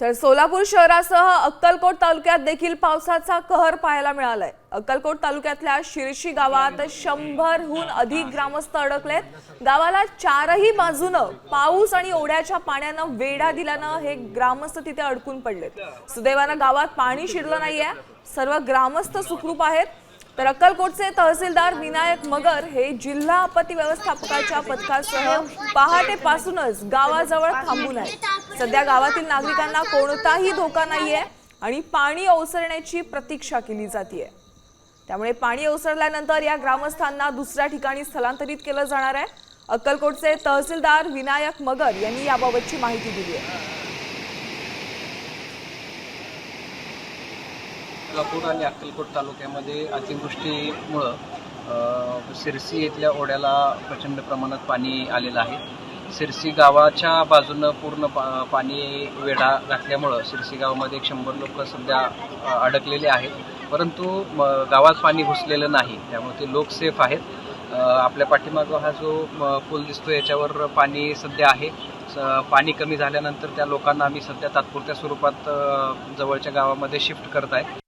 तर सोलापूर शहरासह अक्कलकोट तालुक्यात देखील पावसाचा कहर पाहायला मिळालाय. अक्कलकोट तालुक्यातल्या शिरशी गावात शंभरहून अधिक ग्रामस्थ अडकलेत. गावाला चारही बाजूनं पाऊस आणि ओढ्याच्या पाण्यानं वेढा दिल्यानं हे ग्रामस्थ तिथे अडकून पडलेत. सुदैवानं गावात पाणी शिरलं नाहीये. सर्व ग्रामस्थ सुखरूप आहेत. तर अक्कलकोटचे तहसीलदार विनायक मगर हे जिल्हा आपत्ती व्यवस्थापकाच्या पथकासह पहाटेपासूनच गावाजवळ थांबून आहेत. सध्या गावातील नागरिकांना कोणताही धोका नाहीये आणि पाणी ओसरण्याची प्रतीक्षा केली जाते त्यामुळे पाणी ओसरल्यानंतर या ग्रामस्थांना दुसऱ्या ठिकाणी स्थलांतरित केलं जाणार आहे. अक्कलकोटचे तहसीलदार विनायक मगर यांनी याबाबतची माहिती दिली आहे. सोलापूर आणि अक्कलकोट तालुक्यामध्ये अतिवृष्टीमुळं सिरसी येथल्या ओढ्याला प्रचंड प्रमाणात पाणी आलेलं आहे. सिरसी गावाच्या बाजूनं पूर्ण पा पाणी वेढा घातल्यामुळं सिरसी गावामध्ये एक शंभर लोक सध्या अडकलेले आहेत. परंतु म, गावात पाणी घुसलेलं नाही त्यामुळे ते लोक सेफ आहेत. आपल्या पाठीमागं हा जो पूल दिसतो याच्यावर पाणी सध्या आहे. स- पाणी कमी झाल्यानंतर त्या लोकांना आम्ही सध्या तात्पुरत्या स्वरूपात जवळच्या गावामध्ये शिफ्ट करत आहे.